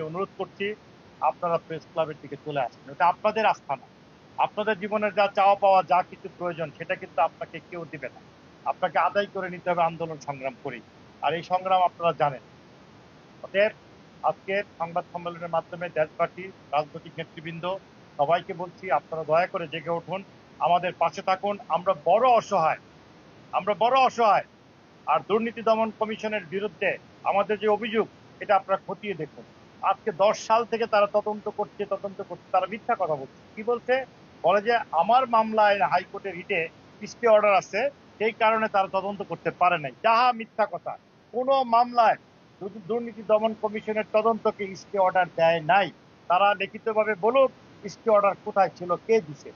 অনুরোধ করছি, আপনারা প্রেস ক্লাবের দিকে চলে আসেন। এটা আপনাদের আস্থা না আপনাদের জীবনের যা চাওয়া পাওয়া, যা কিছু প্রয়োজন, সেটা কিন্তু আপনাকে কেউ দিবে না। আপনাকে আদায় করে নিতে হবে আন্দোলন সংগ্রাম করেই। আর এই সংগ্রাম আপনারা জানেন। অতএব আজকের সংবাদ সম্মেলনের মাধ্যমে দেশবাসী, রাজনৈতিক নেতৃবৃন্দ, সবাইকে বলছি, আপনারা দয়া করে জেগে উঠুন। আমাদের পাশে থাকুন। আমরা বড় অসহায়। আমরা বড় অসহায়। আর দুর্নীতি দমন কমিশনের বিরুদ্ধে আমাদের যে অভিযোগ, এটা আপনারা খতিয়ে দেখুন। আজকে দশ সাল থেকে তারা তদন্ত করছে তদন্ত করছে, তারা মিথ্যা কথা বলছে। কি বলছে? বলে যে আমার মামলায় হাইকোর্টের হিটে স্টে অর্ডার আছে, সেই কারণে তারা তদন্ত করতে পারে নাই। যাহা মিথ্যা কথা। কোনো মামলায় দুর্নীতি দমন কমিশনের তদন্তকে স্টে অর্ডার দেয় নাই। তারা লিখিতভাবে বলুক স্টে অর্ডার কোথায় ছিল, কে দিছে?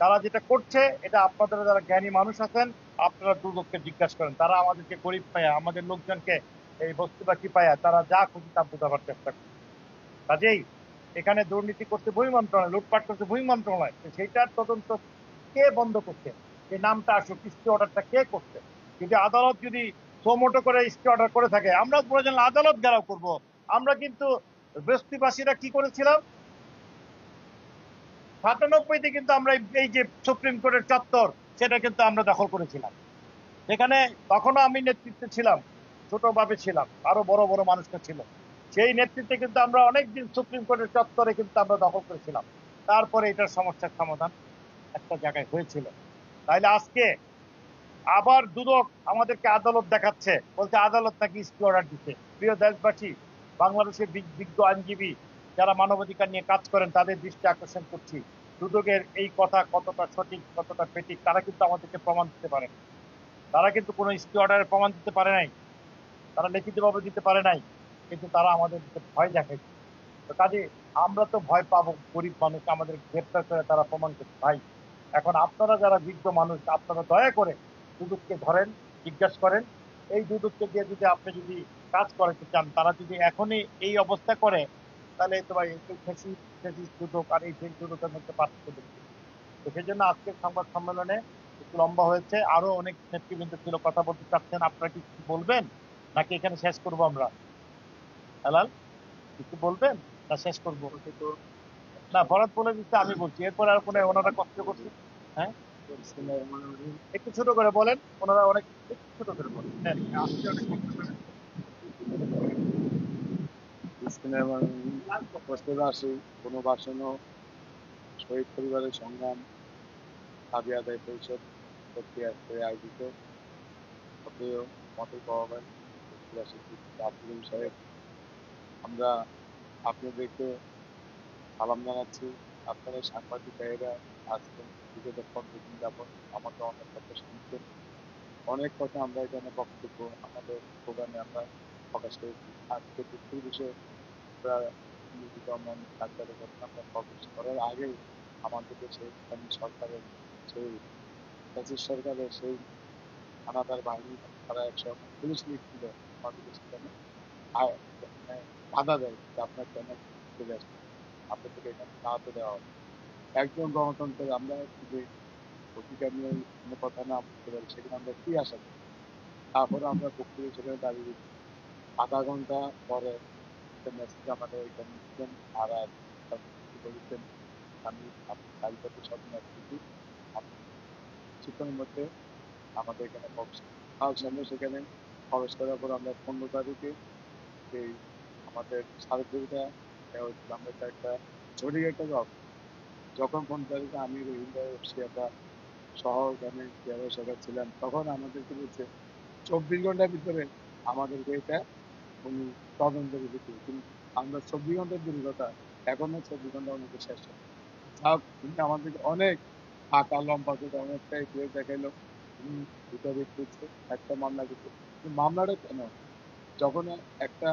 তারা যেটা করছে, এটা আপনাদের যারা জ্ঞানী মানুষ আছেন, আপনারা দুদককে জিজ্ঞাসা করেন। তারা আমাদেরকে গরিব পায়া আমাদের লোকজনকে এই বস্তুবাসী পায়া তারা যা খুশি তা বোঝাবার চেষ্টা করে কাজেই এখানে দুর্নীতি করছে ভূমি মন্ত্রণালয়, লুটপাট করছে ভূমি মন্ত্রণালয়। সেইটার তদন্ত কে বন্ধ করছে? এই নামটা আসুক স্টে অর্ডারটা কে করছে? যদি আদালত যদি সোমোটো করে স্টে অর্ডার করে থাকে, আমরা প্রয়োজন আদালত ঘেরাও করব। আমরা কিন্তু বস্তিবাসীরা কি করেছিলাম? সাতানব্বইতে কিন্তু আমরা এই- এই যে সুপ্রিম কোর্টের চত্বর, সেটা কিন্তু আমরা দখল করেছিলাম। সেখানে তখনও আমি নেতৃত্বে ছিলাম, ছোটভাবে ছিলাম, আরও বড় বড় মানুষটা ছিল। সেই নেতৃত্বে কিন্তু আমরা অনেকদিন সুপ্রিম কোর্টের চত্বরে কিন্তু আমরা দখল করেছিলাম। তারপরে এটার সমস্যার সমাধান একটা জায়গায় হয়েছিল। তাইলে আজকে আবার দুদক আমাদেরকে আদালত দেখাচ্ছে। বলছে আদালত নাকি স্টে অর্ডার দিচ্ছে। প্রিয় দেশবাসী, বাংলাদেশের বিজ্ঞ আইনজীবী যারা মানবাধিকার নিয়ে কাজ করেন, তাদের দৃষ্টি আকর্ষণ করছি। দুদকের এই কথা কতটা সঠিক, কতটা পেটিক তারা কিন্তু আমাদেরকে প্রমাণ দিতে পারে। তারা কিন্তু কোনো স্টে অর্ডারের প্রমাণ দিতে পারে নাই। তারা লিখিতভাবে দিতে পারে নাই। কিন্তু তারা আমাদের ভয় দেখাইছে। তো কাজে আমরা তো ভয় পাবো, গরিব মানুষ, আমাদের গ্রেপ্তার করে তারা প্রমাণ করছে। ভাই, এখন আপনারা যারা বিজ্ঞ মানুষ, আপনারা দয়া করে দুদককে ধরেন, জিজ্ঞাসা করেন। এই দুদককে দিয়ে যদি আপনি যদি কাজ করাতে চান, তারা যদি এখনই এই অবস্থা করে, তাহলে তো ভাই এই ফেসিস ফেসিস দুদক আর এই ফেস দুদকের মধ্যে পার্থক্য দেখছি তো সেই জন্য আজকের সংবাদ সম্মেলনে একটু লম্বা হয়েছে, আরও অনেক নেতৃবৃন্দ ছিল, কথা বলতে চাচ্ছেন, আপনারা কি বলবেন? নাকি এখানে শেষ করব আমরা? হেলাল? কিছু বলবেন? না, শেষ করব। না, ভরত বলে দিচ্ছে, আমি বলছি। এরপর আর কোনো ওনারা কষ্ট করছে? হ্যাঁ? একটু ছোট করে বলেন। ওনারা অনেক, একটু ছোট করে বলেন। হ্যাঁ আজকে অনেক কষ্ট করে। উপস্থিতবাসী পুনর্বাসন ও শহীদ পরিবারের আয়োজিত। সাহেব আমরা আপনাদেরকে সালাম জানাচ্ছি। আপনারা সাংবাদিক ভাইয়েরা আজকে বিগত পনেরো দিন যাবৎ আমাকে অনেক কথা শুনছেন। অনেক কথা আমরা এখানে বক্তব্য, আমাদের প্রোগ্রামে আমরা প্রকাশ করেছি। আজকে দুঃখের বিষয়ে, আমরা নিয়োজিত আমরা ডাক্তারের কথা আমরা প্রকাশ করার আগেই আমাদের দেশে স্থানীয় সরকারের সেই ফ্যাসিস্ট সরকারের সেই হানাদার বাহিনী, তারা একশো পুলিশ লিখছিল আমাদের সেখানে আ- মানে বাধা দেয় যে আপনার কেন চলে আসবে। আপনাদেরকে এখানে দাঁড়াতে দেওয়া হবে। একজন গণতন্ত্রের, আমরা যে অধিকার নিয়ে কোনো কথা না বলতে পারি, সেখানে আমরা কি আশা করি? তারপরে আমরা বক্তব্য সেখানে দাঁড়িয়ে দিচ্ছি আধা ঘণ্টা পরে একটা মেসেজ আমাদের এখানে দিচ্ছেন আর বলেছেন, আমি আপনার তালিকাতে সব মেসেজ আপনি কিছুক্ষণের মধ্যে আমাদের এখানে প্রবেশ সেখানে প্রবেশ করার পর আমরা পনেরো তারিখে সেই আমাদের হয়েছিল আমরা এটা একটা জরুরি একটা জব যখন পনেরো তারিখে আমি একটা সহ ওখানে চেয়ারের সরকার ছিলাম। তখন আমাদেরকে বলছে, চব্বিশ ঘণ্টার ভিতরে আমাদেরকে এটা উনি তদন্ত রেখেছে কিন্তু আমরা চব্বিশ ঘণ্টার কথা এখনও চব্বিশ ঘণ্টা আমাদের শেষ হয় যাক, উনি আমাদেরকে অনেক ফাঁকা লম্বা করে অনেকটা এগিয়ে দেখাইলো। উনি রেট করছে একটা মামলা করছে মামলাটা কেন? যখন একটা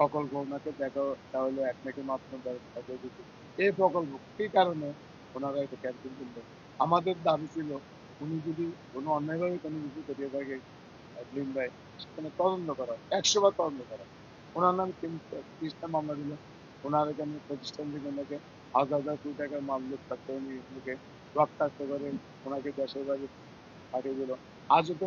প্রকল্প ওনাকে দেখা, তাহলে এক নাকি মাত্র দেখা দিচ্ছে এই প্রকল্প কি কারণে ওনারা এটা ক্যান্সেল করলেন আমাদের দাবি ছিল, উনি যদি কোনো অন্যায়ভাবে কোনো কিছু করিয়ে থাকে লিম ভাই সেখানে তদন্ত করা একশো বার তদন্ত করা ওনার নামে তিরিশটা মামলা দিল। ওনার এখানে প্রতিষ্ঠান থেকে ওনাকে হাজার হাজার কোটি টাকার মামলা থাকতে উনি ওনাকে রক্তাক্ত করে ওনাকে দেশের বাড়ি পাঠিয়ে দিল। আজও তো